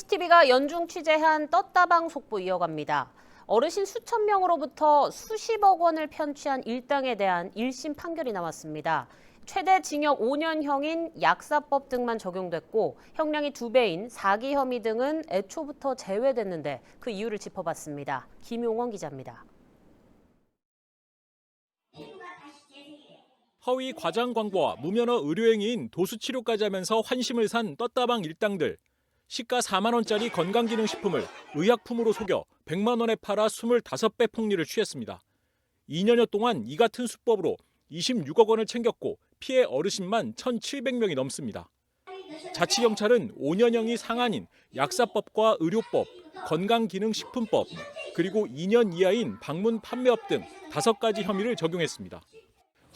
KCTV가 연중 취재한 떴다방 속보 이어갑니다. 어르신 수천 명으로부터 수십억 원을 편취한 일당에 대한 1심 판결이 나왔습니다. 최대 징역 5년형인 약사법 등만 적용됐고 형량이 두 배인 사기 혐의 등은 애초부터 제외됐는데 그 이유를 짚어봤습니다. 김용원 기자입니다. 허위 과장 광고와 무면허 의료행위인 도수치료까지 하면서 환심을 산 떴다방 일당들. 시가 4만 원짜리 건강기능식품을 의약품으로 속여 100만 원에 팔아 25배 폭리를 취했습니다. 2년여 동안 이 같은 수법으로 26억 원을 챙겼고 피해 어르신만 1,700명이 넘습니다. 자치경찰은 5년형이 상한인 약사법과 의료법, 건강기능식품법, 그리고 2년 이하인 방문 판매업 등 다섯 가지 혐의를 적용했습니다.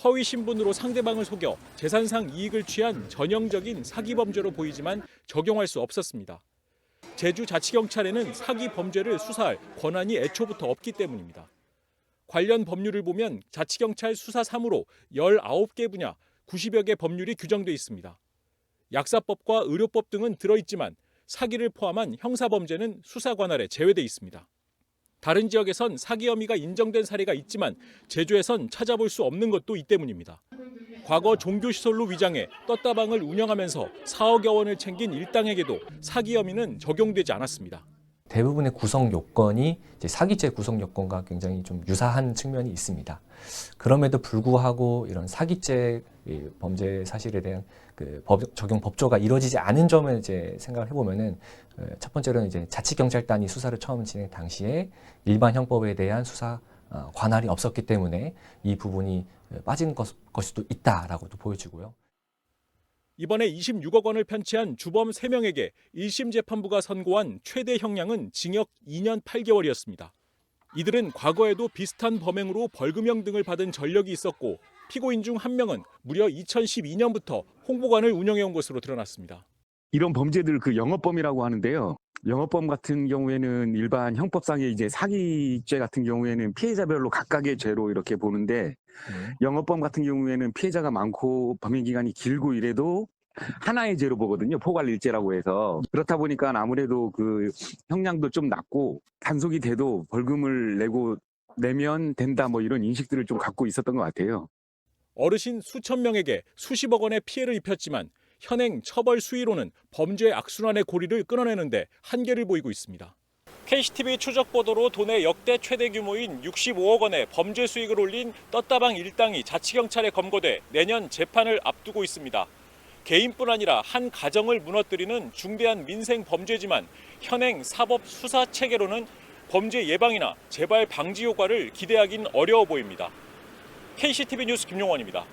허위 신분으로 상대방을 속여 재산상 이익을 취한 전형적인 사기 범죄로 보이지만 적용할 수 없었습니다. 제주 자치경찰에는 사기 범죄를 수사할 권한이 애초부터 없기 때문입니다. 관련 법률을 보면 자치경찰 수사 3으로 19개 분야 90여 개 법률이 규정돼 있습니다. 약사법과 의료법 등은 들어있지만 사기를 포함한 형사범죄는 수사 관할에 제외돼 있습니다. 다른 지역에선 사기 혐의가 인정된 사례가 있지만 제주에선 찾아볼 수 없는 것도 이 때문입니다. 과거 종교시설로 위장해 떴다방을 운영하면서 4억여 원을 챙긴 일당에게도 사기 혐의는 적용되지 않았습니다. 대부분의 구성 요건이 이제 사기죄 구성 요건과 굉장히 좀 유사한 측면이 있습니다. 그럼에도 불구하고 이런 사기죄 이 범죄 사실에 대한 그 법, 적용 법조가 이루어지지 않은 점을 이제 생각을 해보면은 어, 첫 번째로는 이제 자치경찰단이 수사를 처음 진행 당시에 일반 형법에 대한 수사 어, 관할이 없었기 때문에 이 부분이 빠진 것, 걸 수도 있다라고도 보여지고요. 이번에 26억 원을 편취한 주범 3명에게 1심 재판부가 선고한 최대 형량은 징역 2년 8개월이었습니다. 이들은 과거에도 비슷한 범행으로 벌금형 등을 받은 전력이 있었고 피고인 중 한 명은 무려 2012년부터 홍보관을 운영해온 것으로 드러났습니다. 이런 범죄들 그 영업범이라고 하는데요. 영업범 같은 경우에는 일반 형법상의 이제 사기죄 같은 경우에는 피해자별로 각각의 죄로 이렇게 보는데 영업범 같은 경우에는 피해자가 많고 범행 기간이 길고 이래도 하나의 죄로 보거든요. 포괄일죄라고 해서 그렇다 보니까 아무래도 그 형량도 좀 낮고 단속이 돼도 벌금을 내고 내면 된다 뭐 이런 인식들을 좀 갖고 있었던 것 같아요. 어르신 수천 명에게 수십억 원의 피해를 입혔지만 현행 처벌 수위로는 범죄 악순환의 고리를 끊어내는데 한계를 보이고 있습니다. KCTV 추적 보도로 돈의 역대 최대 규모인 65억 원의 범죄 수익을 올린 떴다방 일당이 자치경찰에 검거돼 내년 재판을 앞두고 있습니다. 개인뿐 아니라 한 가정을 무너뜨리는 중대한 민생 범죄지만 현행 사법 수사 체계로는 범죄 예방이나 재발 방지 효과를 기대하긴 어려워 보입니다. KCTV 뉴스 김용원입니다.